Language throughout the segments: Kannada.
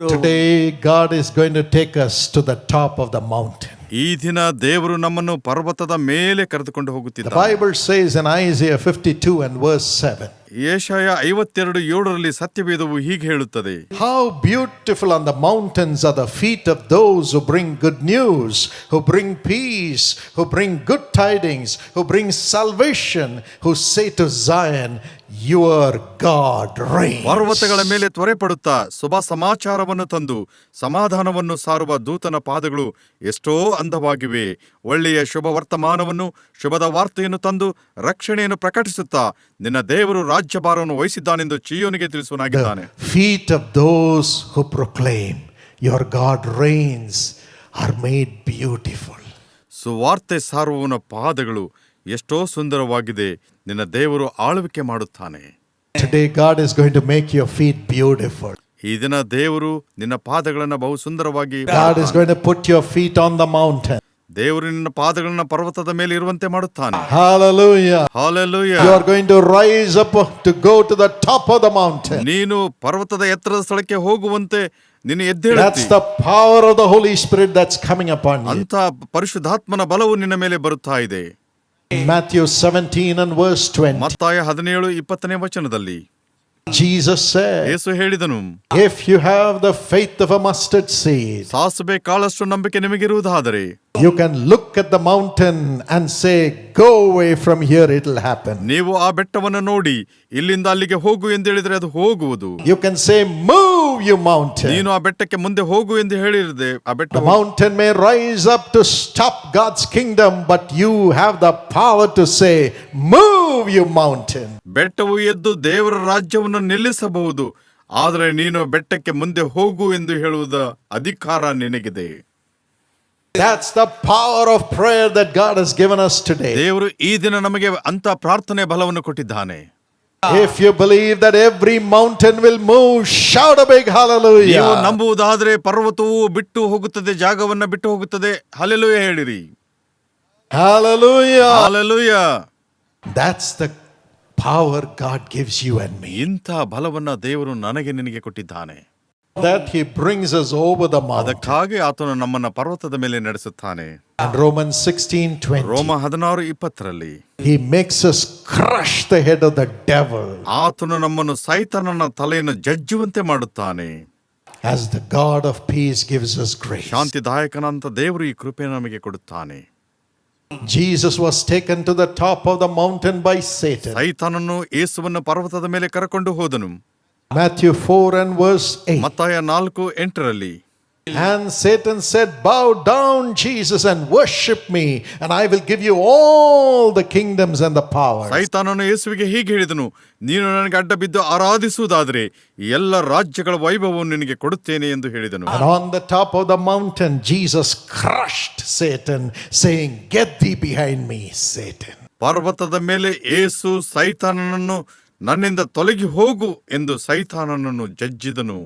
Today, God is going to take us to the top of the mountain. ಈ ದಿನ ದೇವರು ನಮ್ಮನ್ನು ಪರ್ವತದ ಮೇಲೆ ಕರೆದುಕೊಂಡು The ಹೋಗುತ್ತಿದ್ದ Bible says in Isaiah 52 and verse 7 ಏಷಯ ಐವತ್ತೆರಡು ಏಳರಲ್ಲಿ ಸತ್ಯವೇದವು ಹೀಗೆ ಹೇಳುತ್ತದೆ How beautiful on the mountains are the feet of those who bring good news, who bring peace, who bring good tidings, who bring salvation, who say to Zion, Your God reign ಪರ್ವತಗಳ ಮೇಲೆ ತ್ವರೆ ಪಡುತ್ತಾ ಶುಭ ಸಮಾಚಾರವನ್ನು ತಂದು ಸಮಾಧಾನವನ್ನು ಸಾರುವ ದೂತನ ಪಾದಗಳು ಎಷ್ಟೋ ಅಂದವಾಗಿವೆ. ಒಳ್ಳೆಯ ಶುಭ ವರ್ತಮಾನವನ್ನು ಶುಭದ ವಾರ್ತೆಯನ್ನು ತಂದು ರಕ್ಷಣೆಯನ್ನು ಪ್ರಕಟಿಸುತ್ತಾ ನಿನ್ನ ದೇವರು ರಾಜ್ಯಭಾರವನ್ನು ವಹಿಸಿದ್ದಾನೆಂದು ಚಿಯೋನಿಗೆ ತಿಳಿಸುವನಾಗಿದ್ದಾನೆ feet of those who proclaim your God reigns are made beautiful. ಸುವಾರ್ತೆ ಸಾರುವವನ ಪಾದಗಳು ಎಷ್ಟೋ ಸುಂದರವಾಗಿದೆ ನಿನ್ನ ದೇವರು ಆಳ್ವಿಕೆ ಮಾಡುತ್ತಾನೆ Today, God is going to make your feet beautiful. ಈ ದಿನ ದೇವರು ನಿನ್ನ ಪಾದಗಳನ್ನು ಬಹು ಸುಂದರವಾಗಿ God is going to put your feet on the mountain. ದೇವರು ನಿನ್ನ ಪಾದಗಳನ್ನು ಪರ್ವತದ ಮೇಲೆ ಇರುವಂತೆ ಮಾಡುತ್ತಾನೆ Hallelujah. Hallelujah You are going to rise up to go to the top of the mountain. ನೀನು ಪರ್ವತದ ಎತ್ತರದ ಸ್ಥಳಕ್ಕೆ ಹೋಗುವಂತೆ ನೀನು That's ಎದ್ದೇಳುತ್ತಿ the power of the Holy Spirit that's coming upon you. ಅಂತ ಪರಿಶುದ್ಧಾತ್ಮನ ಬಲವು ನಿನ್ನ ಮೇಲೆ ಬರುತ್ತಾ ಇದೆ Matthew seventeen and verse twenty Mattaya ಹದಿನೇಳು ಇಪ್ಪತ್ತನೇ ವಚನದಲ್ಲಿ ಜೀಸಸ್ ಯೇಸು ಹೇಳಿದನು if you have the faith of a mustard seed ಸಾಸಿವೆ ಕಾಳಷ್ಟು ನಂಬಿಕೆ ನಿಮಗಿರುವುದಾದರೆ you look at the mountain and say go away from here it will happen ನೀವು ಆ ಬೆಟ್ಟವನ್ನು ನೋಡಿ ಇಲ್ಲಿಂದ ಅಲ್ಲಿಗೆ ಹೋಗು ಎಂದು ಹೇಳಿದರೆ ಅದು ಹೋಗುವುದು you can say move you mountain. ನೀನು ಆ ಬೆಟ್ಟಕ್ಕೆ ಮುಂದೆ ಹೋಗು ಎಂದು ಹೇಳಿರದೆ ಆ ಬೆಟ್ಟ mountain may rise up to stop God's kingdom but you have the power to to say, you mountain. ಬೆಟ್ಟವು ಎದ್ದು ದೇವರ ರಾಜ್ಯವನ್ನು ನಿಲ್ಲಿಸಬಹುದು ಆದರೆ ನೀನು ಬೆಟ್ಟಕ್ಕೆ ಮುಂದೆ ಹೋಗು ಎಂದು ಹೇಳುವುದ ಅಧಿಕಾರ ನಿನಗಿದೆ That's the power of prayer that God has given us today. ದೇವರು ಈ ದಿನ ನಮಗೆ ಅಂತ ಪ್ರಾರ್ಥನೆ ಬಲವನ್ನು ಕೊಟ್ಟಿದ್ದಾನೆ If you believe that every mountain will move, shout a big ನೀವು hallelujah. ನಂಬುವುದಾದರೆ ಪರ್ವತವು ಬಿಟ್ಟು ಹೋಗುತ್ತದೆ ಜಾಗವನ್ನ ಬಿಟ್ಟು ಹೋಗುತ್ತದೆ ಹಲೆಲುಯ ಹೇಳಿರಿ Hallelujah. Hallelujah. That's the power God gives you and me. ಇಂಥ ಬಲವನ್ನ ದೇವರು ನನಗೆ ನಿನಗೆ ಕೊಟ್ಟಿದ್ದಾನೆ That He brings us over the mountain. ಅದಕ್ಕಾಗಿ ಆತನು ನಮ್ಮನ್ನ ಪರ್ವತದ ಮೇಲೆ ನಡೆಸುತ್ತಾನೆ And Romans 16 20. ರೋಮ ಹದಿನಾರು ಇಪ್ಪತ್ತರಲ್ಲಿ He makes us crush the head of the devil ಆತನು ನಮ್ಮನ್ನು ಸೈತನನ ತಲೆಯನ್ನು ಜಜ್ಜುವಂತೆ ಮಾಡುತ್ತಾನೆ as the God of peace gives us grace. ಶಾಂತಿದಾಯಕನಂತ ದೇವರು ಈ ಕೃಪೆ ನಮಗೆ ಕೊಡುತ್ತಾನೆ Jesus was taken to the top of the mountain by Satan. ಸೈತಾನನು ಯೇಸುವನ್ನು ಪರ್ವತದ ಮೇಲೆ ಕರಕೊಂಡು ಹೋದನು Matthew 4 and verse 8. ಮತ್ತಾಯ ನಾಲ್ಕು ಎಂಟರಲ್ಲಿ And Satan said, Bow down, Jesus, and worship me, and I will give you all the kingdoms and the powers. ಸೈತಾನನು ಯೇಸುವಿಗೆ ಹೀಗೆ ಹೇಳಿದನು ನೀನು ನನಗೆ ಅಡ್ಡ ಬಿದ್ದು ಆರಾಧಿಸುವುದಾದರೆ ಈ ಎಲ್ಲ ರಾಜ್ಯಗಳ ವೈಭವವನ್ನು ನಿನಗೆ ಕೊಡುತ್ತೇನೆ ಎಂದು ಹೇಳಿದನು And on the top of the mountain, Jesus crushed Satan, saying, Get thee behind me, Satan. ಪರ್ವತದ ಮೇಲೆ ಏಸು ಸೈತಾನನನ್ನು ನನ್ನಿಂದ ತೊಲಗಿ ಹೋಗು ಎಂದು ಸೈತಾನನನ್ನು ಜಜ್ಜಿದನು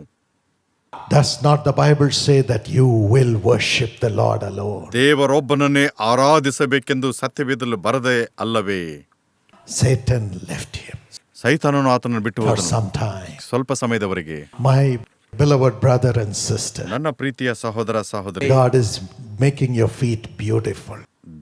Does not the Bible say that you will worship the Lord alone? ದೇವರೊಬ್ಬನನ್ನೇ ಆರಾಧಿಸಬೇಕೆಂದು ಸತ್ಯವೇದಲು ಬರದೆ ಅಲ್ಲವೇ Satan left him ಸೈತಾನನು ಆತನನ್ನು ಬಿಟ್ಟು for ಹೋದನು some time. ಸ್ವಲ್ಪ ಸಮಯದವರೆಗೆ My beloved brother and sister, ನನ್ನ ಪ್ರೀತಿಯ ಸಹೋದರ ಸಹೋದರಿ God is making your feet beautiful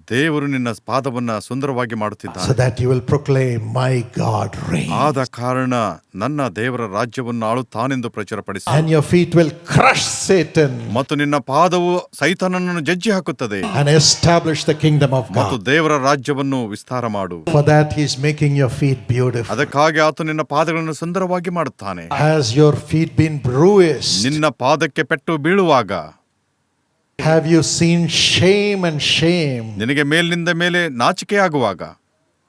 ದೇವರು ನಿನ್ನ ಪಾದವನ್ನ ಸುಂದರವಾಗಿ so ಮಾಡುತ್ತಿದ್ದಾನೆ that you will proclaim, My God reigns. ಆದ ಕಾರಣ ನನ್ನ ದೇವರ ರಾಜ್ಯವನ್ನು ಆಳುತ್ತಾನೆಂದು ಪ್ರಚುರಪಡಿಸಿ And your feet will crush Satan ಮತ್ತು ನಿನ್ನ ಪಾದವು ಸೈತಾನನನ್ನು ಜಜ್ಜಿ ಹಾಕುತ್ತದೆ and establish the kingdom of ಮತ್ತು God. ದೇವರ ರಾಜ್ಯವನ್ನು ವಿಸ್ತಾರ ಮಾಡು For that, He's making your feet beautiful. ಅದಕ್ಕಾಗಿ ಆತ ನಿನ್ನ ಪಾದಗಳನ್ನು ಸುಂದರವಾಗಿ ಮಾಡುತ್ತಾನೆ Has your feet been bruised? ನಿನ್ನ ಪಾದಕ್ಕೆ ಪೆಟ್ಟು ಬೀಳುವಾಗ Have you seen shame and shame? ನಿನಗೆ ಮೇಲಿನಿಂದ ಮೇಲೆ ನಾಚಿಕೆ ಆಗುವಾಗ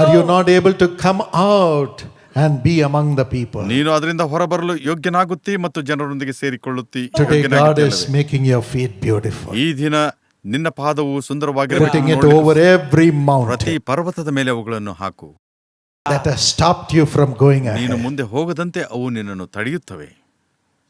Are you not able to come out and be among the people? ನೀನು ಅದರಿಂದ ಹೊರಬರಲು ಯೋಗ್ಯನಾಗುತ್ತಿ ಮತ್ತು ಜನರೊಂದಿಗೆ ಸೇರಿಕೊಳ್ಳುತ್ತಿ Today, God ಯೋಗ್ಯನಾಗುತ್ತಿ is ಅಲ್ಲವೇ? making your feet beautiful, ಈ ದಿನ ನಿನ್ನ ಪಾದವು ಸುಂದರವಾಗಿ putting it over every mountain ಪ್ರತಿ ಪರ್ವತದ ಮೇಲೆ ಅವುಗಳನ್ನು ಹಾಕು that has stopped you from going ನೀನು ahead. ಮುಂದೆ ಹೋಗದಂತೆ ಅವು ನಿನ್ನನ್ನು ತಡೆಯುತ್ತವೆ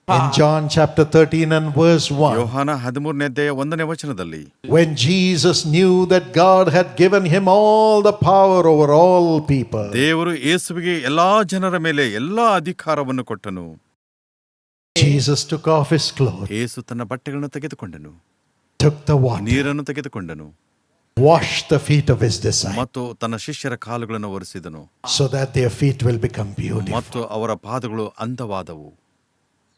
In John chapter 13 and verse 1, ಯೋಹಾನ ಹದಿಮೂರನೇ ಅಧ್ಯಾಯ ಒಂದನೇ ವಚನದಲ್ಲಿ when Jesus knew that God had given him all the power over all people, ದೇವರು ಯೇಸುವಿಗೆ ಎಲ್ಲಾ ಜನರ ಮೇಲೆ ಎಲ್ಲಾ ಅಧಿಕಾರವನ್ನು ಕೊಟ್ಟನು Jesus took off his clothes, ಏಸು ತನ್ನ ಬಟ್ಟೆಗಳನ್ನು ತೆಗೆದುಕೊಂಡನು took the water, ನೀರನ್ನು ತೆಗೆದುಕೊಂಡನು washed the feet of his disciples, ಮತ್ತು ತನ್ನ ಶಿಷ್ಯರ ಕಾಲುಗಳನ್ನು ಒರೆಸಿದನು so that their feet will become beautiful. ಮತ್ತು ಅವರ ಪಾದಗಳು ಅಂದವಾದವು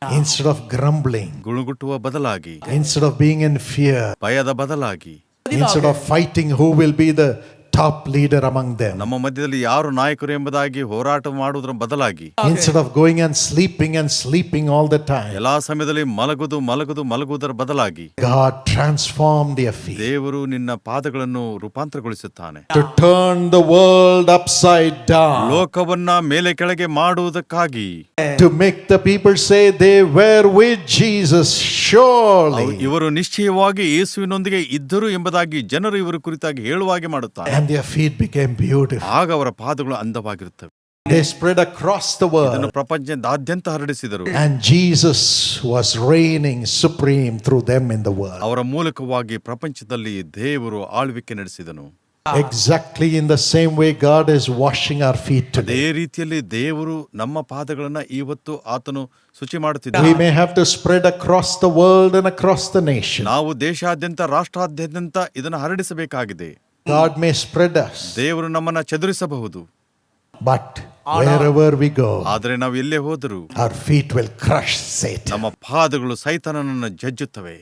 Instead of grumbling, ಗುಳುಗುಟ್ಟುವ ಬದಲಾಗಿ instead of being in fear, ಭಯದ ಬದಲಾಗಿ instead of fighting who will be the top leader among them, ನಮ್ಮ ಮಧ್ಯದಲ್ಲಿ ಯಾರು ನಾಯಕರು ಎಂಬುದಾಗಿ ಹೋರಾಟ ಮಾಡುವುದರ ಬದಲಾಗಿ instead of going and sleeping and sleeping all the time, ಎಲ್ಲಾ ಸಮಯದಲ್ಲಿ ಮಲಗುದು ಮಲಗುದು ಮಲಗುವುದರ ಬದಲಾಗಿ God ಟ್ರಾನ್ಸ್ಫಾರ್ಮ್ their feet ದೇವರು ನಿನ್ನ ಪಾದಗಳನ್ನು ರೂಪಾಂತರಗೊಳಿಸುತ್ತಾನೆ. to turn the world upside down, ಲೋಕವನ್ನ ಮೇಲೆ ಕೆಳಗೆ ಮಾಡುವುದಕ್ಕಾಗಿ. To make the people say they were with Jesus, surely. ಇವರು ನಿಶ್ಚಯವಾಗಿ ಯೇಸುವಿನೊಂದಿಗೆ ಇದ್ದರು ಎಂಬುದಾಗಿ ಜನರು ಇವರ ಕುರಿತಾಗಿ ಹೇಳುವ ಹಾಗೆ ಮಾಡುತ್ತಾರೆ. And their feet became beautiful. ಆಗ ಅವರ ಪಾದಗಳು ಅಂದವಾಗಿರುತ್ತವೆ They spread across the ಇದನ್ನು world, ಪ್ರಪಂಚದಾದ್ಯಂತ ಹರಡಿಸಿದರು and Jesus was reigning supreme through them in the world. ಅವರ ಮೂಲಕವಾಗಿ ಪ್ರಪಂಚದಲ್ಲಿ ದೇವರು ಆಳ್ವಿಕೆ ನಡೆಸಿದನು Exactly in the same way, God is washing our feet today. ಅದೇ ರೀತಿಯಲ್ಲಿ ದೇವರು ನಮ್ಮ ಪಾದಗಳನ್ನ ಇವತ್ತು ಆತನು ಶುಚಿ ಮಾಡುತ್ತಿದ್ದಾನೆ We may have to spread across the world and across the nation. ನಾವು ದೇಶಾದ್ಯಂತ ರಾಷ್ಟ್ರಾದ್ಯಂತ ಇದನ್ನು ಹರಡಿಸಬೇಕಾಗಿದೆ God may spread us, ದೇವರು ನಮ್ಮನ್ನ ಚದುರಿಸಬಹುದು but wherever we go, ಆದರೆ ನಾವು ಎಲ್ಲೇ ಹೋದರೂ our feet will crush Satan. ನಮ್ಮ ಪಾದಗಳು ಸೈತಾನನನ್ನು ಜಜ್ಜುತ್ತವೆ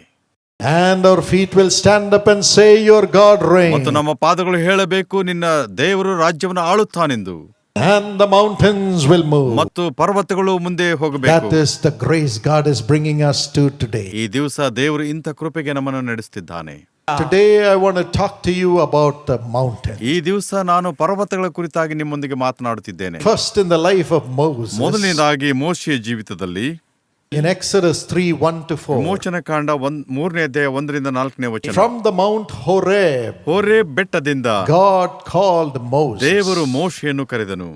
And our feet will stand up and say, Your God ಮತ್ತು reigns. ನಮ್ಮ ಪಾದಗಳು ಹೇಳಬೇಕು ನಿನ್ನ ದೇವರು ರಾಜ್ಯವನ್ನು ಆಳುತ್ತಾನೆಂದು And the mountains will move. ಮತ್ತು ಪರ್ವತಗಳು ಮುಂದೆ ಹೋಗಬೇಕು That is the grace God is bringing us to today. ಈ ದಿವಸ ದೇವರು ಇಂಥ ಕೃಪೆಗೆ ನಮ್ಮನ್ನು ನಡೆಸುತ್ತಿದ್ದಾನೆ Today, I want to talk to you about the mountain. ಈ ದಿವಸ ನಾನು ಪರ್ವತಗಳ ಕುರಿತಾಗಿ ನಿಮ್ಮೊಂದಿಗೆ ಮಾತನಾಡುತ್ತಿದ್ದೇನೆ First, in the life of Moses, ಮೊದಲನೇದಾಗಿ ಮೋಶೆಯ ಜೀವಿತದಲ್ಲಿ in Exodus 3 1 to 4, ವಿಮೋಚನ ಕಾಂಡ ಒಂದ್ ಮೂರನೇ ಅಧ್ಯಾಯ ಒಂದರಿಂದ ನಾಲ್ಕನೇ ವಚನ from the Mount Horeb, ಹೋರೆ ಬೆಟ್ಟದಿಂದ God called Moses. ದೇವರು ಮೋಶೆಯನ್ನು ಕರೆದನು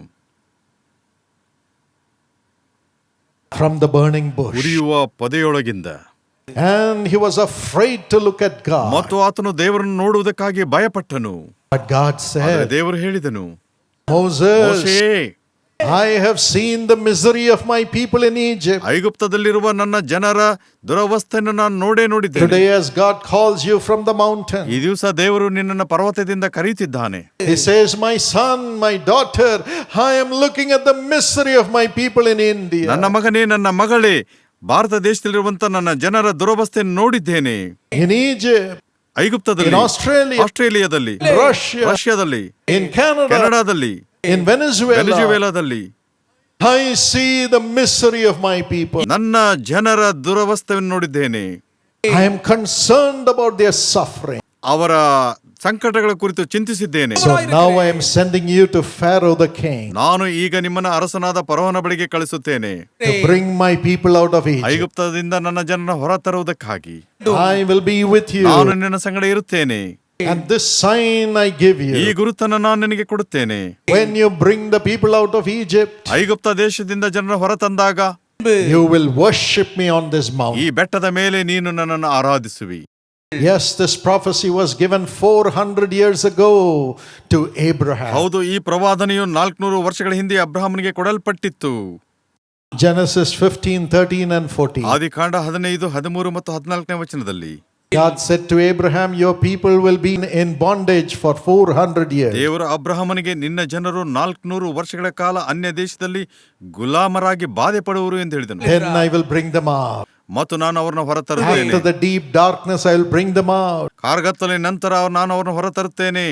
from the burning bush. ಉರಿಯುವ ಪೊದೆಯೊಳಗಿಂದ And he was afraid to look at God. ಮತ್ತು ಆತನು ದೇವರನ್ನು ನೋಡುವುದಕ್ಕಾಗಿ ಭಯಪಟ್ಟನು But God ಆದರೆ said, ದೇವರು ಹೇಳಿದನು Moses, ಮೋಶೆ I have seen the misery of my people in Egypt. ಐಗುಪ್ತದಲ್ಲಿರುವ ನನ್ನ ಜನರ ದುರವಸ್ಥೆಯನ್ನು ನಾನು ನೋಡೇ ನೋಡಿದ್ದೇನೆ Today, as God calls you from the mountain, ಈ ದಿವಸ ದೇವರು ನಿನ್ನನ್ನು ಪರ್ವತದಿಂದ ಕರೆಯುತ್ತಿದ್ದಾನೆ He says, My son, my daughter, I am looking at the misery of my people in India, ನನ್ನ ಮಗನೇ ನನ್ನ ಮಗಳೇ ಭಾರತ ದೇಶದಲ್ಲಿರುವಂತ ನನ್ನ ಜನರ ದುರವಸ್ಥೆಯನ್ನು ನೋಡಿದ್ದೇನೆ. ಐಗುಪ್ತದಲ್ಲಿ ಆಸ್ಟ್ರೇಲಿಯಾ ಆಸ್ಟ್ರೇಲಿಯಾದಲ್ಲಿ ರಷ್ಯಾದಲ್ಲಿ ಕೆನಡಾದಲ್ಲಿ ವೆನಿಜುವೆಲಾದಲ್ಲಿ. I see the mystery of my people ನನ್ನ ಜನರ ದುರವಸ್ಥೆಯನ್ನು ನೋಡಿದ್ದೇನೆ. I am concern about their suffering ಅವರ ಸಂಕಟಗಳ ಕುರಿತು ಚಿಂತಿಸಿದ್ದೇನೆ So now I am sending you to Pharaoh the king ನಾನು ಈಗ ನಿಮ್ಮನ್ನ ಅರಸನಾದ ಪರವನ ಬಳಿಗೆ ಕಳಿಸುತ್ತೇನೆ to bring my people out of Egypt. ಐಗುಪ್ತದಿಂದ ನನ್ನ ಜನರ ಹೊರ ತರುವುದಕ್ಕಾಗಿ I will be with ನಾನು. ನಿನ್ನ ಸಂಗಡ ಇರುತ್ತೇನೆ And this sign I give ಈ you. ಗುರುತನ್ನು ನಾನು ನಿನಗೆ ಕೊಡುತ್ತೇನೆ When you bring the people out of Egypt, ಐಗುಪ್ತ ದೇಶದಿಂದ ಜನರ ಹೊರತಂದಾಗ you will worship me on this ಈ mountain. ಬೆಟ್ಟದ ಮೇಲೆ ನೀನು ನನ್ನನ್ನು ಆರಾಧಿಸುವಿ Yes, this prophecy was given 400 years ago to Abraham. ಹೌದು ಈ ಪ್ರವಾದನೆಯು ನಾಲ್ಕುನೂರು ವರ್ಷಗಳ ಹಿಂದೆ ಅಬ್ರಹಾಮನಿಗೆ ಕೊಡಲ್ಪಟ್ಟಿತ್ತು Genesis 15, 13, and 14. ಆದಿಕಾಂಡ ಹದಿನೈದು ಹದಿಮೂರು ಮತ್ತು ಹದಿನಾಲ್ಕನೇ ವಚನದಲ್ಲಿ God said to Abraham, Your people will be in bondage for 400 years. ದೇವರು ಅಬ್ರಹಾಮನಿಗೆ ನಿನ್ನ ಜನರು ನಾಲ್ಕುನೂರು ವರ್ಷಗಳ ಕಾಲ ಅನ್ಯ ದೇಶದಲ್ಲಿ ಗುಲಾಮರಾಗಿ ಬಾಧೆ ಪಡುವರು ಎಂದು ಹೇಳಿದನು Then I will bring them out. ಮತ್ತು ನಾನು ಅವರನ್ನು ಹೊರತರುತ್ತೇನೆ After the deep darkness, I will bring them out. ಕಾರ್ಗತ್ತಲೆ ನಂತರ ನಾನು ಅವರನ್ನು ಹೊರತರುತ್ತೇನೆ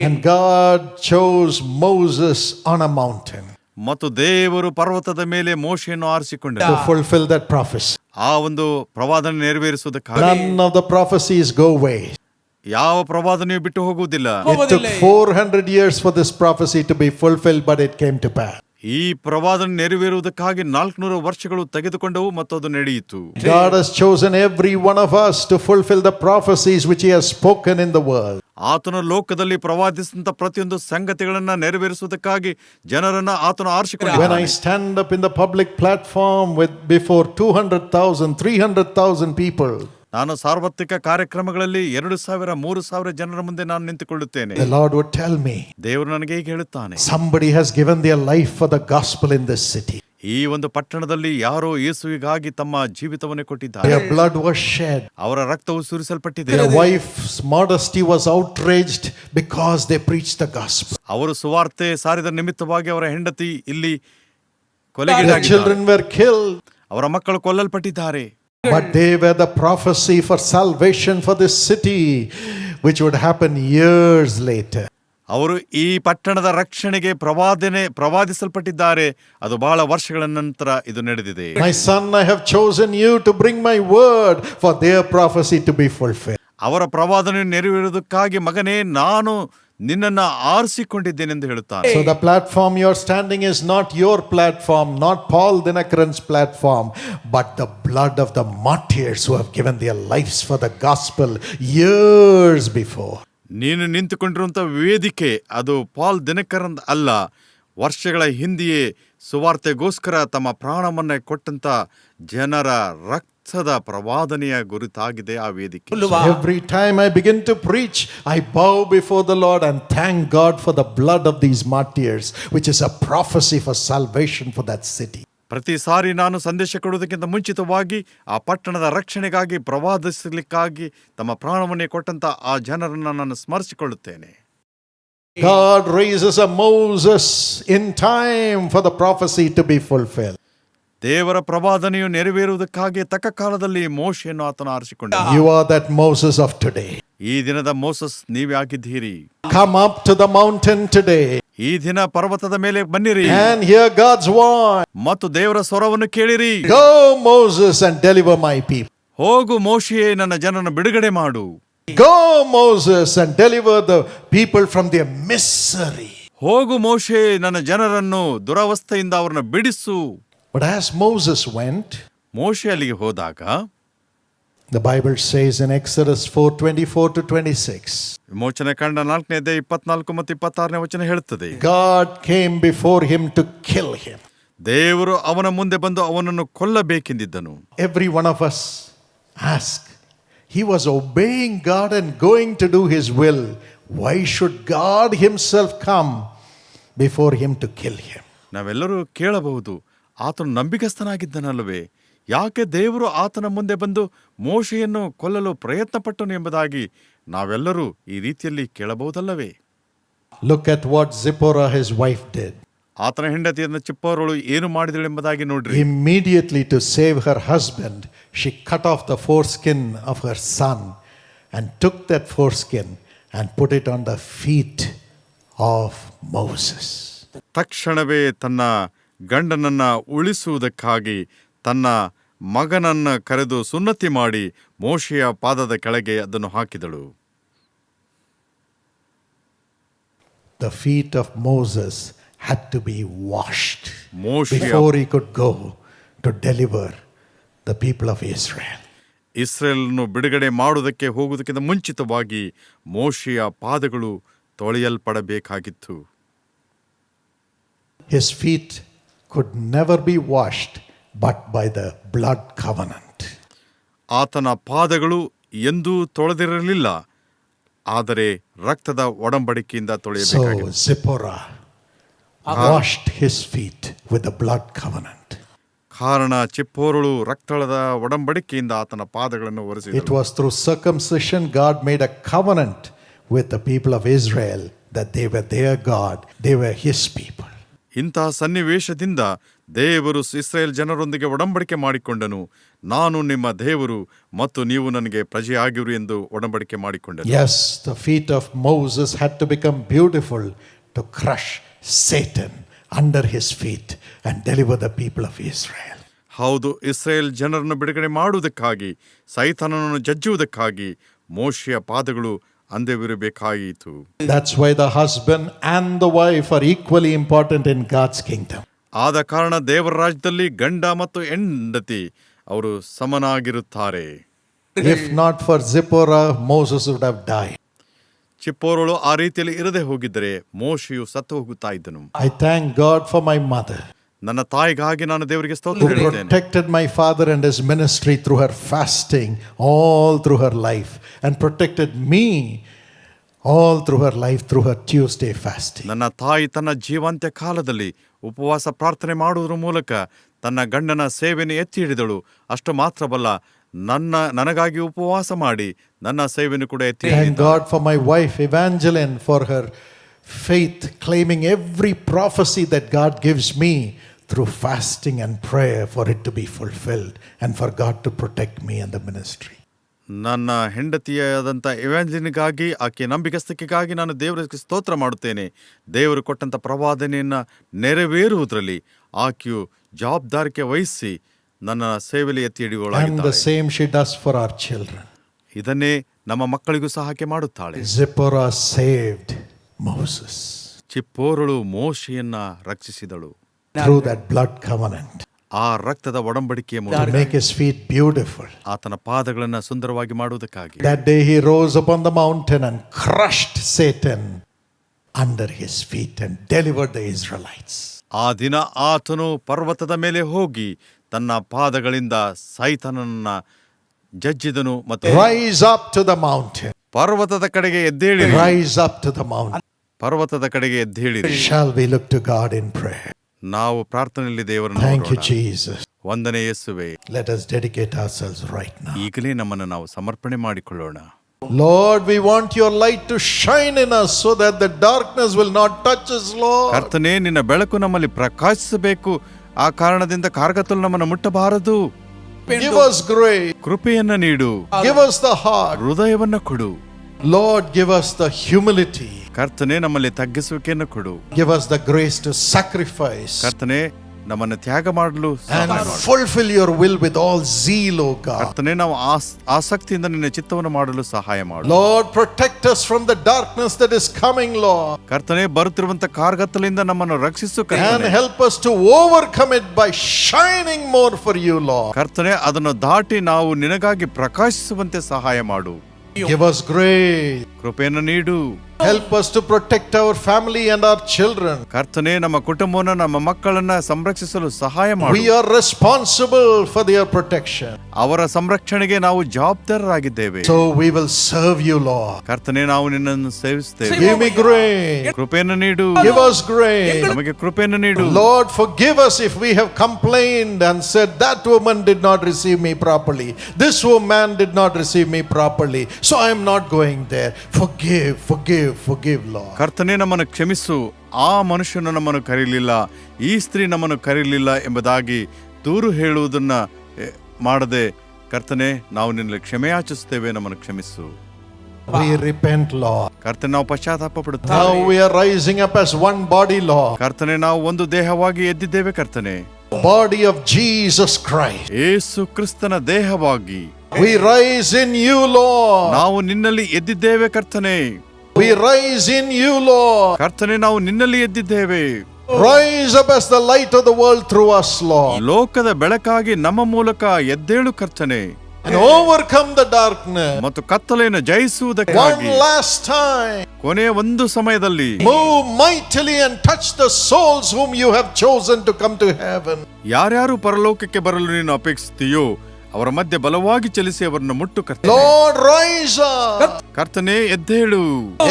And God chose Moses on a mountain ಮತ್ತು ದೇವರು ಪರ್ವತದ ಮೇಲೆ ಮೋಶೆಯನ್ನು ಆರಿಸಿಕೊಂಡನು to fulfill that prophecy. ಆ ಒಂದು ಪ್ರವಾದನೆ ನೆರವೇರಿಸುವುದಕ್ಕಾಗಿ None of the prophecies go waste. ಯಾವ ಪ್ರವಾದನೆಯು ಬಿಟ್ಟು ಹೋಗುವುದಿಲ್ಲ It took 400 years for this prophecy to be fulfilled, but it came to pass. ಈ ಪ್ರವಾದನೆ ನೆರವೇರುವುದಕ್ಕಾಗಿ ನಾಲ್ಕುನೂರು ವರ್ಷಗಳು ತೆಗೆದುಕೊಂಡವು ಮತ್ತು ಅದು ನಡೆಯಿತು God has chosen every one of us to fulfill the prophecies which He has spoken in the world. ಆತನು ಲೋಕದಲ್ಲಿ ಪ್ರವಾದಿಸಿದಂತ ಪ್ರತಿಯೊಂದು ಸಂಗತಿಗಳನ್ನ ನೆರವೇರಿಸುವುದಕ್ಕಾಗಿ ಜನರನ್ನ ಆತನು When I ಆರಿಸಿಕೊಂಡಿದ್ದಾನೆ stand up in the public platform with before 200,000, 300,000 people, ನಾನು ಸಾರ್ವತ್ರಿಕ ಕಾರ್ಯಕ್ರಮಗಳಲ್ಲಿ ಎರಡು ಸಾವಿರ ಮೂರು ಸಾವಿರ ಜನರ ಮುಂದೆ ನಾನು ನಿಂತುಕೊಳ್ಳುತ್ತೇನೆ. ದೇವರು ನನಗೆ ಈಗ ಹೇಳುತ್ತಾನೆ. Somebody has given their life for the gospel in this city ಈ ಒಂದು ಪಟ್ಟಣದಲ್ಲಿ ಯಾರೋ ಯೇಸುವಿಗಾಗಿ ತಮ್ಮ ಜೀವಿತವನ್ನು ಕೊಟ್ಟಿದ್ದಾರೆ. ಬ್ಲಡ್ ವಾಸ್ ಅವರ ರಕ್ತವು ಸುರಿಸಲ್ಪಟ್ಟಿದೆ. Wife modesty was outraged because they preach the gospel ಅವರ ಸುವಾರ್ತೆ ಸಾರಿದ ನಿಮಿತ್ತವಾಗಿ ಅವರ ಹೆಂಡತಿ ಇಲ್ಲಿ ಕೊಲೆಗೆ ಅವರ ಮಕ್ಕಳು ಕೊಲ್ಲಲ್ಪಟ್ಟಿದ್ದಾರೆ. But they were the prophecy for salvation for this city, which would happen years later. ಅವರು ಈ ಪಟ್ಟಣದ ರಕ್ಷಣೆಗೆ ಪ್ರವಾದನೆ ಪ್ರವಾದಿಸಲ್ಪಟ್ಟಿದ್ದಾರೆ ಅದು ಬಹಳ ವರ್ಷಗಳ ನಂತರ ಇದು ನಡೆದಿದೆ My son, I have chosen you to bring my word for their prophecy to be fulfilled. ಅವರ ಪ್ರವಾದನೆ ನೆರವೇರುವುದಕ್ಕಾಗಿ ಮಗನೇ ನಾನು ನಿನ್ನನ್ನ ಆರಿಸಿಕೊಂಡಿದ್ದೇನೆಂದು ಹೇಳುತ್ತಾನೆ So the platform you're standing is not your platform, not Paul Dinakaran's platform, but the blood of the martyrs who have given their lives for the gospel years before. ನೀನು ನಿಂತುಕೊಂಡಿರುವಂತ ವೇದಿಕೆ ಅದು ಪಾಲ್ ದಿನಕರನ್ ಅಲ್ಲ ವರ್ಷಗಳ ಹಿಂದೆಯೇ ಸುವಾರ್ತೆಗೋಸ್ಕರ ತಮ್ಮ ಪ್ರಾಣವನ್ನ ಕೊಟ್ಟಂತ ಜನರ ರಕ್ತದ ಪ್ರವಾದನೆಯ ಗುರುತಾಗಿದೆ ಆ ವೇದಿಕೆ So every time I begin to preach, I bow before the Lord and thank God for the blood of these martyrs, which is a prophecy for salvation for that city. ಪ್ರತಿ ಸಾರಿ ನಾನು ಸಂದೇಶ ಕೊಡುವುದಕ್ಕಿಂತ ಮುಂಚಿತವಾಗಿ ಆ ಪಟ್ಟಣದ ರಕ್ಷಣೆಗಾಗಿ ಪ್ರವಾದಿಸಲಿಕ್ಕಾಗಿ ತಮ್ಮ ಪ್ರಾಣವನ್ನೇ ಕೊಟ್ಟಂತ ಆ ಜನರನ್ನು ನಾನು ಸ್ಮರಿಸಿಕೊಳ್ಳುತ್ತೇನೆ God raises a Moses in time for the prophecy to be fulfilled. ದೇವರ ಪ್ರವಾದನೆಯು ನೆರವೇರುವುದಕ್ಕಾಗಿ ತಕ್ಕ ಕಾಲದಲ್ಲಿ ಮೋಶೆಯನ್ನು ಆತನ ಆರಿಸಿಕೊಂಡ you are that Moses of today ಈ ದಿನದ ಮೋಸಸ್ ನೀವೇ ಆಗಿದ್ದೀರಿ. Come up to the mountain today ಈ ದಿನ ಪರ್ವತದ ಮೇಲೆ ಬನ್ನಿರಿ. And ಹಿಯರ್ ಗಾಡ್ಸ್ ವಾಯ್ಸ್ ಮತ್ತು ದೇವರ ಸ್ವರವನ್ನು ಕೇಳಿರಿ. Go Moses, and deliver my people ಹೋಗು ಮೋಶೆಯೇ ನನ್ನ ಜನರನ್ನು ಬಿಡುಗಡೆ ಮಾಡು. Go Moses, and deliver the people from their misery. ಹೋಗು ಮೋಶೆ ನನ್ನ ಜನರನ್ನು ದುರವಸ್ಥೆಯಿಂದ ಅವರನ್ನು ಬಿಡಿಸು. But as Moses went, ಮೋಶೆ ಅಲ್ಲಿಗೆ ಹೋದಾಗ the Bible says in Exodus 4 24 to 26, ವಿಮೋಚನೆ ಕಂಡ ನಾಲ್ಕನೇ ಅಧ್ಯಾಯ ಇಪ್ಪತ್ನಾಲ್ಕು ಮತ್ತು ಇಪ್ಪತ್ತಾರನೇ ವಚನ ಹೇಳುತ್ತದೆ God came before him to kill him. ದೇವರು ಅವನ ಮುಂದೆ ಬಂದು ಅವನನ್ನು ಕೊಲ್ಲಬೇಕೆಂದಿದ್ದನು Every one of us ask, he was obeying God and going to do his will. Why should God himself come before him to kill him? ನಾವೆಲ್ಲರೂ ಕೇಳಬಹುದು ಆತನು ನಂಬಿಕಸ್ಥನಾಗಿದ್ದನಲ್ಲವೇ ಯಾಕೆ ದೇವರು ಆತನ ಮುಂದೆ ಬಂದು ಮೋಶೆಯನ್ನು ಕೊಲ್ಲಲು ಪ್ರಯತ್ನಪಟ್ಟನು ಎಂಬುದಾಗಿ ನಾವೆಲ್ಲರೂ ಈ ರೀತಿಯಲ್ಲಿ ಕೇಳಬಹುದಲ್ಲವೇ? Look at what Zipporah, his wife did ಆತನ ಹೆಂಡತಿಯನ್ನು ಚಿಪ್ಪವರಳು ಏನು ಮಾಡಿದಳು ಎಂಬುದಾಗಿ ನೋಡ್ರಿ. Immediately to save her husband she cut off the foreskin of her son son took that foreskin and put it on the feet of Moses ತಕ್ಷಣವೇ ತನ್ನ ಗಂಡನನ್ನ ಉಳಿಸುವುದಕ್ಕಾಗಿ ತನ್ನ ಮಗನನ್ನ ಕರೆದು ಸುನ್ನತಿ ಮಾಡಿ ಮೋಶೆಯ ಪಾದದ ಕೆಳಗೆ ಅದನ್ನು ಹಾಕಿದಳು The feet of Moses had to be washed before he could go to deliver the people of Israel. ಇಸ್ರೇಲನ್ನು ಬಿಡುಗಡೆ ಮಾಡುವುದಕ್ಕೆ ಹೋಗುವುದಕ್ಕಿಂತ ಮುಂಚಿತವಾಗಿ ಮೋಶೆಯ ಪಾದಗಳು ತೊಳೆಯಲ್ಪಡಬೇಕಾಗಿತ್ತು His feet could never be washed but by the blood covenant. ಆತನ ಪಾದಗಳು ಎಂದೂ ತೊಳೆದಿರಲಿಲ್ಲ ಆದರೆ ರಕ್ತದ ಒಡಂಬಡಿಕೆಯಿಂದ So ತೊಳೆಯಬೇಕಾಗಿತ್ತು Zipporah washed his feet with the blood covenant. ಕಾರಣ ಚಿಪ್ಪೋರಳು ರಕ್ತಳದ ಒಡಂಬಡಿಕೆಯಿಂದ ಆತನ ಪಾದಗಳನ್ನು It ಒರೆಸಿದಳು was through circumcision God made a covenant with the people of Israel that they were their God, they were his people. ಇಂತಹ ಸನ್ನಿವೇಶದಿಂದ ದೇವರು ಇಸ್ರೇಲ್ ಜನರೊಂದಿಗೆ ಒಡಂಬಡಿಕೆ ಮಾಡಿಕೊಂಡನು ನಾನು ನಿಮ್ಮ ದೇವರು ಮತ್ತು ನೀವು ನನಗೆ ಪ್ರಜೆಯಾಗಿರು ಎಂದು ಒಡಂಬಡಿಕೆ ಮಾಡಿಕೊಂಡನು Yes, the feet of Moses had to become beautiful to crush Satan under his feet and deliver the people of Israel. ಹೌದು ಇಸ್ರೇಲ್ ಜನರನ್ನು ಬಿಡುಗಡೆ ಮಾಡುವುದಕ್ಕಾಗಿ ಸೈತಾನನನ್ನು ಜಜ್ಜುವುದಕ್ಕಾಗಿ ಮೋಶೆಯ ಪಾದಗಳು ಅಂದವಿರಬೇಕಾಯಿತು That's why the husband and the wife are equally important in God's kingdom. ಆದ ಕಾರಣ ದೇವರ ರಾಜ್ಯದಲ್ಲಿ ಗಂಡ ಮತ್ತು ಹೆಂಡತಿ ಅವರು ಸಮನಾಗಿರುತ್ತಾರೆ If not for Zipporah, Moses would have died. ಚಿಪ್ಪೋರಳು ಆ ರೀತಿಯಲ್ಲಿ ಇರದೆ ಹೋಗಿದ್ದರೆ ಮೋಶಿಯು ಸತ್ತು ಹೋಗುತ್ತಾ ಇದ್ದನು I thank God for my mother. ನನ್ನ ತಾಯಿಗಾಗಿ ನಾನು ದೇವರಿಗೆ ಸ್ತೋತ್ರ who ಹೇಳುತ್ತೇನೆ protected my father and his ministry through her fasting all through her life and protected me all through her life through her Tuesday fasting. ನನ್ನ ತಾಯಿ ತನ್ನ ಜೀವಂತ್ಯ ಕಾಲದಲ್ಲಿ ಉಪವಾಸ ಪ್ರಾರ್ಥನೆ ಮಾಡುವುದರ ಮೂಲಕ ತನ್ನ ಗಂಡನ ಸೇವೆಯನ್ನು ಎತ್ತಿ ಹಿಡಿದಳು ಅಷ್ಟು ಮಾತ್ರವಲ್ಲ ನನ್ನ ನನಗಾಗಿ ಉಪವಾಸ ಮಾಡಿ ನನ್ನ ಸೇವೆಯನ್ನು ಕೂಡ ಎತ್ತಿ Thank ಹಿಡಿದಿದ್ದಾಳೆ. God for my wife, Evangeline, for her faith, claiming every prophecy that God gives me through fasting and prayer for it to be fulfilled and for God to protect me and the ministry. ನನ್ನ ಹೆಂಡತಿಯಾದಂಥ ಇವ್ಯಾಂಜಲಿನ್ಗಾಗಿ ಆಕೆ ನಂಬಿಕಸ್ತಿಕೆಗಾಗಿ ನಾನು ದೇವರಿಗೆ ಸ್ತೋತ್ರ ಮಾಡುತ್ತೇನೆ. ದೇವರು ಕೊಟ್ಟಂಥ ಪ್ರವಾದನೆಯನ್ನು ನೆರವೇರುವುದರಲ್ಲಿ ಆಕೆಯು ಜವಾಬ್ದಾರಿಕೆ ವಹಿಸಿ ನನ್ನ ಸೇವೆಲಿ ಎತ್ತಿ And the ಹಿಡಿಯುವಳಾಗಿದ್ದಾಳೆ same she does for our children. ಇದನ್ನೇ ನಮ್ಮ ಮಕ್ಕಳಿಗೂ ಸಹ ಆಕೆ ಮಾಡುತ್ತಾಳೆ. Zipporah saved Moses. ಚಿಪ್ಪೋರಳು ಮೋಶೆಯನ್ನ ರಕ್ಷಿಸಿದಳು. through that blood covenant ಆ ರಕ್ತದ ಒಡಂಬಡಿಕೆಯ to ಮೂಲಕ make his feet beautiful. ಆತನ ಪಾದಗಳನ್ನ ಸುಂದರವಾಗಿ ಮಾಡುವುದಕ್ಕಾಗಿ That day he rose upon the mountain and crushed Satan under his feet and delivered the Israelites. ಆ ದಿನ ಆತನು ಪರ್ವತದ ಮೇಲೆ ಹೋಗಿ ತನ್ನ ಪಾದಗಳಿಂದ ಸೈತನನ್ನ ಜಜ್ಜಿದನು ಮತ್ತು Rise up to the mountain. ಪರ್ವತದ ಕಡೆಗೆ ಎದ್ದೇಳಿರಿ Rise up to the mountain. ಪರ್ವತದ ಕಡೆಗೆ ಎದ್ದೇಳಿರಿ Shall we look to God in prayer? ನಾವು ಪ್ರಾರ್ಥನೆಯಲ್ಲಿ ದೇವರನ್ನು. ವಂದನೆ ಯೇಸುವೆ let us dedicate ourselves right now. ಈಗಲೇ ನಮ್ಮನ್ನು ನಾವು ಸಮರ್ಪಣೆ ಮಾಡಿಕೊಳ್ಳೋಣ Lord, we want your light to shine in us so that the darkness will not touch us, Lord. ಕರ್ತನೆ ನಿನ್ನ ಬೆಳಕು ನಮ್ಮಲ್ಲಿ ಪ್ರಕಾಶಿಸಬೇಕು ಆ ಕಾರಣದಿಂದ ಕಾರ್ಗತ್ತಲು ನಮ್ಮನ್ನು ಮುಟ್ಟಬಾರದು Give us grace. ಕೃಪೆಯನ್ನ ನೀಡು Give us the heart. ಹೃದಯವನ್ನ ಕೊಡು Lord, give us the humility. ಕರ್ತನೆ ನಮ್ಮಲ್ಲಿ ತಗ್ಗಿಸುವಿಕೆಯನ್ನು ಕೊಡು Give us the grace to sacrifice ಕರ್ತನೆ ನಮ್ಮನ್ನು ತ್ಯಾಗ ಮಾಡಲು ಸಹಾಯ and ಮಾಡು. fulfill your will with all zeal, O God. ಕರ್ತನೆ ನಾವು ಆಸ್- ಆಸಕ್ತಿಯಿಂದ ನಿನ್ನ ಚಿತ್ತವನ್ನು ಮಾಡಲು ಸಹಾಯ ಮಾಡು Lord, protect us from the darkness that is coming, Lord. ಕರ್ತನೆ ಬರುತ್ತಿರುವಂತ ಕಾರ್ಗತ್ತಲಿಂದ ನಮ್ಮನ್ನು ರಕ್ಷಿಸು And ಕರ್ತನೆ help us to overcome it by shining more for you, Lord. ಕರ್ತನೆ ಅದನ್ನು ದಾಟಿ ನಾವು ನಿನಗಾಗಿ ಪ್ರಕಾಶಿಸುವಂತೆ ಸಹಾಯ ಮಾಡು Give us grace. ಕೃಪೆಯನ್ನು ನೀಡು Help us to protect our family and our children. ಕರ್ತನೆ ನಮ್ಮ ಕುಟುಂಬವನ್ನು ನಮ್ಮ ಮಕ್ಕಳನ್ನ ಸಂರಕ್ಷಿಸಲು ಸಹಾಯ ಮಾಡು We are responsible for their protection. ಅವರ ಸಂರಕ್ಷಣೆಗೆ ನಾವು ಜವಾಬ್ದಾರರಾಗಿದ್ದೇವೆ So we will serve you, Lord. ಕರ್ತನೆ ನಾವು ನಿನ್ನನ್ನು ಸೇವಿಸ್ತೇವೆ Give me grace. ಕೃಪೆಯನ್ನು ನೀಡು Give us grace. ನಮಗೆ ಕೃಪೆಯನ್ನು ನೀಡು Lord, forgive us if we have complained and said, That woman did not receive me properly. This woman did not receive me properly. So I am not going there. Forgive, forgive, forgive, Lord. ಕರ್ತನೆ ನಮ್ಮನ್ನು ಕ್ಷಮಿಸು ಆ ಮನುಷ್ಯನು ನಮ್ಮನ್ನು ಕರೀಲಿಲ್ಲ ಈ ಸ್ತ್ರೀ ನಮ್ಮನ್ನು ಕರೀಲಿಲ್ಲ ಎಂಬುದಾಗಿ ದೂರು ಹೇಳುವುದನ್ನ ಎ, ಮಾಡದೆ ಕರ್ತನೆ ನಾವು ನಿನ್ನಲ್ಲಿ ಕ್ಷಮೆಯಾಚಿಸುತ್ತೇವೆ ನಮ್ಮನ್ನು ಕ್ಷಮಿಸು We repent, Lord. ಕರ್ತನೆ ನಾವು ಪಶ್ಚಾತ್ತಾಪ Now ಪಡುತ್ತೇವೆ we are rising up as one body, Lord. ಕರ್ತನೆ ನಾವು ಒಂದು ದೇಹವಾಗಿ ಎದ್ದಿದ್ದೇವೆ ಕರ್ತನೆ Body of Jesus Christ. ಏಸು ಕ್ರಿಸ್ತನ ದೇಹವಾಗಿ We rise in you, Lord. ನಾವು ನಿನ್ನಲ್ಲಿ ಎದ್ದಿದ್ದೇವೆ ಕರ್ತನೆ We rise in you, Lord. ಕರ್ತನೆ ನಾವು ನಿನ್ನಲ್ಲಿ ಎದ್ದಿದ್ದೇವೆ Rise up as the light of the world through us, Lord. ಲೋಕದ ಬೆಳಕಾಗಿ ನಮ್ಮ ಮೂಲಕ ಎದ್ದೇಳು ಕರ್ತನೆ And overcome the darkness. ಮತ್ತು ಕತ್ತಲೆಯನ್ನು One ಜಯಿಸುವುದಕ್ಕಾಗಿ last time. ಕೊನೆಯ ಒಂದು ಸಮಯದಲ್ಲಿ Move mightily and touch the souls whom you have chosen to come to heaven. ಯಾರ್ಯಾರು ಪರಲೋಕಕ್ಕೆ ಬರಲು ನೀನು ಅಪೇಕ್ಷಿಸ್ತೀಯೋ ಅವರ ಮಧ್ಯೆ ಬಲವಾಗಿ ಚಲಿಸಿ ಅವರನ್ನು ಮುಟ್ಟು ಕರ್ತನೆ Lord, rise up. ಕರ್ತನೆ ಎದ್ದೇಳು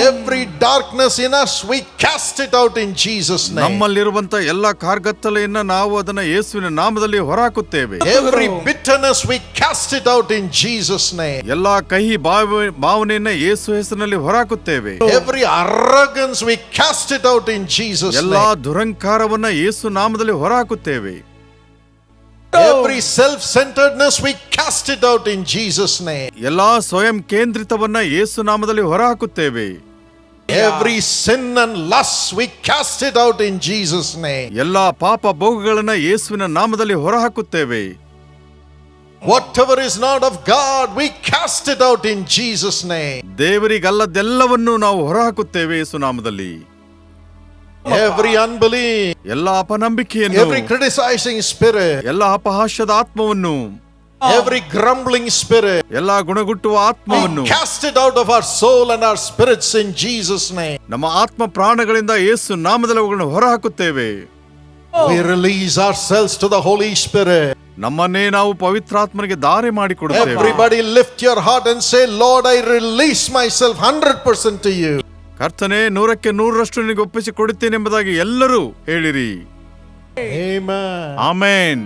every darkness in us, we cast it out in Jesus' name. ನಮ್ಮಲ್ಲಿರುವಂತ ಎಲ್ಲಾ ಕಾರ್ಗತ್ತಲೆಯನ್ನ ನಾವು ಅದನ್ನ ಯೇಸುವಿನ ನಾಮದಲ್ಲಿ ಹೊರಹಾಕುತ್ತೇವೆ every bitterness, we cast it out in Jesus' name. ಎಲ್ಲಾ ಕಹಿ ಭಾವ ಭಾವನೆಯನ್ನ ಯೇಸು ಹೆಸರಿನಲ್ಲಿ ಹೊರಹಾಕುತ್ತೇವೆ every arrogance, we cast it out in Jesus' ಎಲ್ಲಾ name. ದುರಂಕಾರವನ್ನ ಯೇಸು ನಾಮದಲ್ಲಿ ಹೊರಹಾಕುತ್ತೇವೆ Every self centredness we cast it out in Jesus name. ಎಲ್ಲಾ ಸ್ವಯಂ ಕೇಂದ್ರಿತವನ್ನ ಯೇಸು ನಾಮದಲ್ಲಿ ಹೊರಹಾಕುತ್ತೇವೆ every sin and lust we cast it out in Jesus name. ಎಲ್ಲಾ ಪಾಪ ಭೋಗಗಳನ್ನ ಯೇಸುವಿನ ನಾಮದಲ್ಲಿ ಹೊರಹಾಕುತ್ತೇವೆ Whatever is not of God, we cast it out in Jesus' name. ದೇವರಿಗಲ್ಲದೆಲ್ಲವನ್ನೂ ನಾವು ಹೊರಹಾಕುತ್ತೇವೆ ಯೇಸು ನಾಮದಲ್ಲಿ Every unbelief, ಎಲ್ಲ ಅಪನಂಬಿಕೆಯನ್ನು every criticizing spirit, ಎಲ್ಲ ಅಪಹಾಸ್ಯದ ಆತ್ಮವನ್ನು every grumbling spirit, ಎಲ್ಲ ಗುಣಗುಟ್ಟುವ ಆತ್ಮವನ್ನು we cast it out of our soul and our spirits in Jesus' name. ನಮ್ಮ ಆತ್ಮ ಪ್ರಾಣಗಳಿಂದ ಯೇಸು ನಾಮದಲ್ಲಿ ಅವುಗಳನ್ನು ಹೊರಹಾಕುತ್ತೇವೆ We release ourselves to the Holy Spirit. ನಮ್ಮನ್ನೇ ನಾವು ಪವಿತ್ರಾತ್ಮನಿಗೆ ದಾರಿ ಮಾಡಿಕೊಡುತ್ತೇವೆ Everybody lift your heart and say, Lord, I release myself 100% to you. ಕರ್ತನೆ ನೂರಕ್ಕೆ ನೂರರಷ್ಟು ನಿನಗೆ ಒಪ್ಪಿಸಿ ಕೊಡುತ್ತೇನೆ ಎಂಬುದಾಗಿ ಎಲ್ಲರೂ ಹೇಳಿರಿ. ಆಮೇನ್